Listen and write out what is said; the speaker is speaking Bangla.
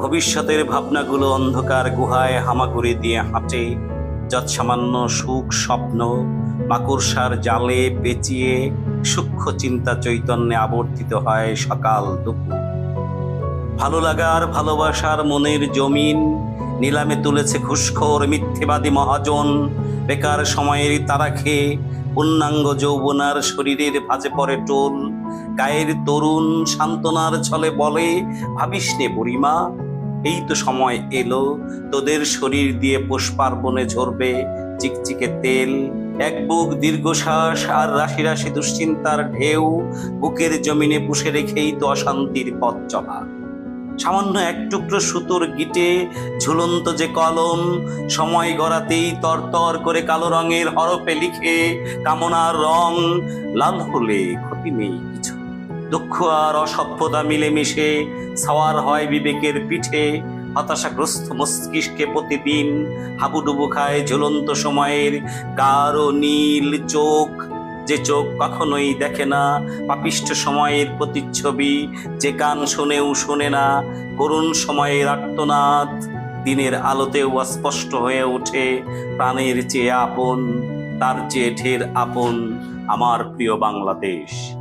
ভবিষ্যতের ভাবনাগুলো অন্ধকার গুহায় হামাগুড়ি দিয়ে হাঁটে, যৎসামান্য সুখ স্বপ্ন, মাকড়সার জালে পেঁচিয়ে সূক্ষ্ম চিন্তা চৈতন্যে আবর্তিত হয় সকাল দুপুর। ভালো লাগার ভালোবাসার মনের জমিন, নিলামে তুলেছে ঘুষখোর মিথ্যেবাদী মহাজন, বেকার সময়ের তারা খেয়ে পূর্ণাঙ্গ যৌবনার শরীরের ভাজে পড়ে টোল, গায়ের তরুণ সান্ত্বনার ছলে বলে ভাবিস নে বুড়িমা এই তো সময় এলো। তোদের শরীর দিয়ে পুষ্পার্পণে ঝরবে চিকচিকে তেল। এক বুক দীর্ঘশ্বাস আর রাশি রাশি দুশ্চিন্তার ঢেউ বুকের জমিনে পুষে রেখেই তো অশান্তির পথ চলা। সামান্য এক টুকরো সুতোর গিটে ঝুলন্ত যে কলম, সময় গড়াতেই তরতর করে কালো রঙের হরফে লিখে কামনার রং, লাল হলে ক্ষতি নেই কিছু। দুঃখ আর অসভ্যতা মিলেমিশে, সাওয়ার হয় বিবেকের পিঠে। হতাশাগ্রস্ত মস্তিষ্কে প্রতিদিন হাবুডুবু খায় ঝুলন্ত সময়ের গাঢ় নীল চোখ, যে চোখ কখনোই দেখে না। পাপিষ্ঠ সময়ের প্রতিচ্ছবি, যে কান শোনেও শোনে না। করুণ সময়ের আর্তনাদ, দিনের আলোতেও অস্পষ্ট হয়ে ওঠে। প্রাণের চেয়ে আপন, তার চেয়ে ঢের আপন আমার প্রিয় বাংলাদেশ।